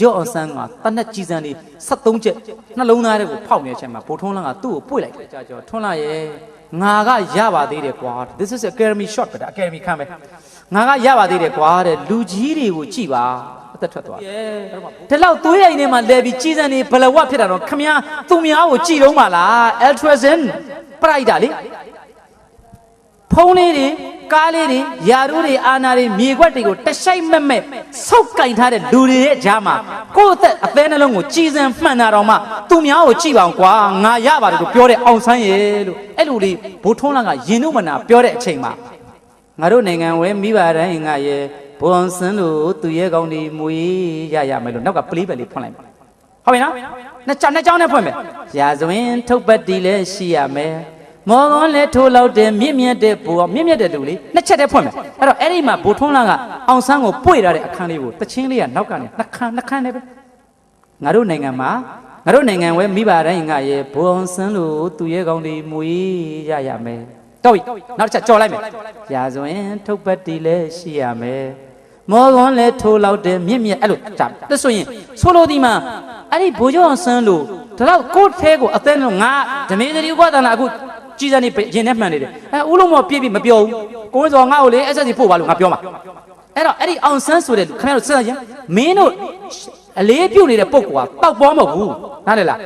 ကျော်အောင်ဆန်းကတနက်ကြီးစံနေ73ချက်နှလုံးသားတွေကိုဖောက်နေတဲ့အချိန်မှာဘိုးထွန်းလန်းကသူ့ကိုပွေ့လိုက်တယ်ကြာကျော်ထွန်းလာရဲ့ငါကရပါသေးတယ်ကွာ this is academy shot ပဲဒါ academy ခံပဲငါကရပါသေးတယ်ကွာတဲ့လူကြီးတွေကိုကြည်ပါအသက်ထွက်သွားဒီလောက်သွေးရိမ်ထဲမှာလဲပြီးကြီးစံနေဘလဝဖြစ်တာတော့ခမည်းသူများကိုကြည်တော့မှာလား ultrazen ပရိုက်တာလေဖုံးလေးတွေ ကားလေးတွေယာရုတွေအာနာတွေမြေခွက်တွေကိုတရှိုက်မက်မက်ဆုပ်ကင်ထားတဲ့လူတွေရဲ့ကြားမှာကိုယ့်အသက်အသေးနှလုံးကိုကြည်စံမှန်တာတော့မှသူများကိုကြည့်ပါအောင်ကွာငါရပါတယ်လို့ပြောတဲ့အောင်ဆန်းရဲ့လို့အဲ့လိုလေးဘိုးထွန်းလန်းကယင်တို့မနာပြောတဲ့အချိန်မှာငါတို့နိုင်ငံဝဲမိဘတိုင်းငါရဲ့ဘုံစန်းလို့သူရဲ့ကောင်းဒီမွေရရမယ်လို့နောက်ကပလေးပဲလေးဖွင့်လိုက်ပါဟုတ်ပြီနော်နှစ်ချနှစ်ချောင်းနဲ့ဖွင့်မယ်ရာဇဝင် ထုတ်ပတ်တီလည်းရှိရမယ် မော်ကွန်လဲထိုးလောက်တယ်မြင့်မြတ်တဲ့ဘူမြင့်မြတ်တဲ့လူလေးနှစ်ချက်တည်းဖွင့်မယ်အဲ့တော့အဲ့ဒီမှာဘူထွန်းလာကအောင်ဆန်းကိုပွေထားတဲ့အခန်းလေးကိုတချင်းလေးကနောက်ကနေနှစ်ခမ်းနှစ်ခမ်းနဲ့ပဲငါတို့နိုင်ငံမှာငါတို့နိုင်ငံဝဲမိဘတိုင်းငါရဲ့ဘူအောင်ဆန်းလို့သူရဲ့ကောင်းလေးမွေးရရမယ်တော့ပြီနောက်တစ်ချက်ကြော်လိုက်မယ်ရာဇဝင်ထုတ်ပတ်တီလဲရှိရမယ်မော်ကွန်လဲထိုးလောက်တယ်မြင့်မြတ်အဲ့လိုဒါဒါဆိုရင်ဆိုလိုဒီမှာအဲ့ဒီဘူကျော်အောင်ဆန်းလို့ဒါတော့ကိုယ့်ထဲကိုအသက်လုံးငါဓမေသတိဥပဒနာအခု ကြီးစံနေရင်နဲ့မှန်နေတယ်အဲဦးလုံးမော်ပြည့်ပြည့်မပြောဘူးကိုယ်စောငါ့ကိုလေ SS ပို့ပါလို့ငါပြောမှာအဲ့တော့အဲ့ဒီအောင်ဆန်းဆိုတဲ့လူခင်ဗျားတို့စဉ်းစားကြမင်းတို့အလေးပြုတ်နေတဲ့ပုံကွာတောက်ပေါ်မဟုတ်ဘူးနားလည်လား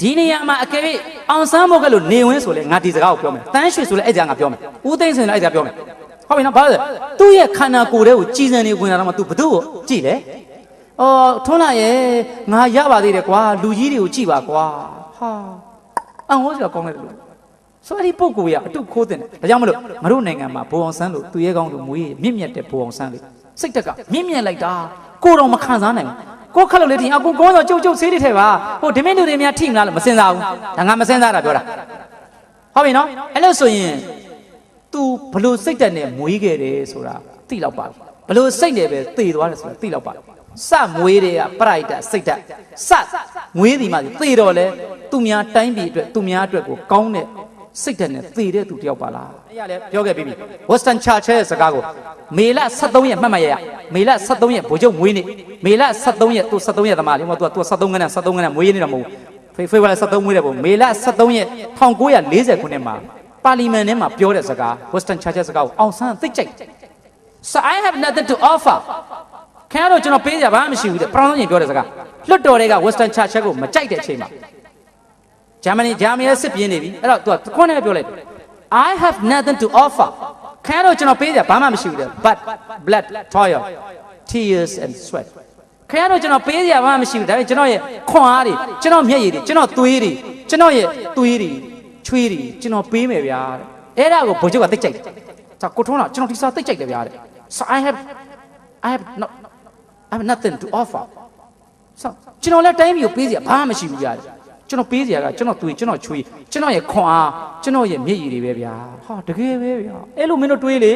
ဒီနေရာမှာအကယ်၍အောင်ဆန်းမို့ကလို့နေဝင်းဆိုလေငါဒီစကားကိုပြောမယ်တန်းရွှေဆိုလေအဲ့ဒါငါပြောမယ်ဦးသိန်းစင်လည်းအဲ့ဒါပြောမယ်ဟုတ်ပြီနော်ဘာလို့လဲသူ့ရဲ့ခန္ဓာကိုယ်ထဲကိုကြီးစံနေဝင်လာတော့မှ तू ဘသူ့ကိုကြည့်လေအော်ထွန်းလာရဲ့ငါရပါသေးတယ်ကွာလူကြီးတွေကိုကြည့်ပါကွာဟာအံဟောစရာကောင်းတယ်လို့ ဆိုအဲ့ဒီပုံကိုရအတုခိုးတဲ့ဒါကြောင့်မလို့ငါတို့နိုင်ငံမှာဘိုးအောင်ဆန်းလို့သူရဲကောင်းလို့မွေးမြင့်မြတ်တဲ့ဘိုးအောင်ဆန်းလေးစိတ်တက်ကမြင့်မြတ်လိုက်တာကိုတော့မခံစားနိုင်ဘူးကိုခက်လို့လေတင်အကူကောတော့ကြုံကြုံဆေးတွေထဲပါဟိုဒမင်းလူတွေများထိမလားလို့မစင်စားဘူးဒါငါမစင်စားတာပြောတာဟုတ်ပြီနော်အဲ့လို့ဆိုရင် तू ဘလို့စိတ်တက်နဲ့မွေးခဲ့တယ်ဆိုတာသိတော့ပါဘလို့စိတ်နဲ့ပဲသေသွားတယ်ဆိုတာသိတော့ပါစမွေးတွေကပရိုက်တာစိတ်တက်စမွေးဒီမှာသေတော့လဲသူများတိုင်းပြည်အတွက်သူများအတွက်ကိုကောင်းတဲ့ စိတ်တက်နဲ့သေတဲ့သူတယောက်ပါလားအဲ့ရလဲပြောခဲ့ပြီးပြီ Western Churchill ရဲ့စကားကိုမေလ73ရက်မှတ်မှတ်ရရမေလ73ရက်ဗိုလ်ချုပ်မွေးနေ့မေလ73ရက်သူ73ရက်သမားလေးမဟုတ် तू က तू 73ခန်းနဲ့73ခန်းနဲ့မွေးနေ့တော့မဟုတ်ဘူးဖေဖေဝါရီ73မွေးတယ်ပေါ့မေလ73ရက်1940ခုနှစ်မှာပါလီမန်ထဲမှာပြောတဲ့စကား Western Churchill စကားကိုအောင်ဆန်းသိကြိုက် So I have nothing to offer ခင်ဗျားတို့ကျွန်တော်ပေးကြဘာမှမရှိဘူးတဲ့ပရောင်းဆုံးရင်ပြောတဲ့စကားလွတ်တော်တွေက Western Churchill ကိုမကြိုက်တဲ့အချိန်မှာ ဂျာမနီဂျာမနီရဲ့စစ်ပြင်းနေပြီအဲ့တော့ तू ကခွန်းနဲ့ပြောလိုက်တယ် I have nothing to offer ခင်ဗျားတို့ကျွန်တော်ပေးကြဘာမှမရှိဘူးတဲ့ but blood toil tears and sweat ခင်ဗျားတို့ကျွန်တော်ပေးကြဘာမှမရှိဘူးဒါပေမဲ့ကျွန်တော်ရဲ့ခွန်အားတွေကျွန်တော်မျက်ရည်တွေကျွန်တော်သွေးတွေကျွန်တော်ရဲ့သွေးတွေချွေးတွေကျွန်တော်ပေးမယ်ဗျာတဲ့အဲ့ဒါကိုဘိုလ်ချုပ်ကသိကြိုက်တယ်ဒါကိုထုံးလားကျွန်တော်ဒီစားသိကြိုက်တယ်ဗျာတဲ့ so I have I have not I have nothing to offer ဆိုကျွန်တော်လည်းတိုင်းပြည်ကိုပေးစရာဘာမှမရှိဘူးကြာတယ် ကျွန်တော်ပေးစရာကကျွန်တော်တွေးကျွန်တော်ချွေးကျွန်တော်ရဲ့ခွန်အားကျွန်တော်ရဲ့မျက်ရည်တွေပဲဗျာဟာတကယ်ပဲဗျာအဲ့လိုမင်းတို့တွေးလေ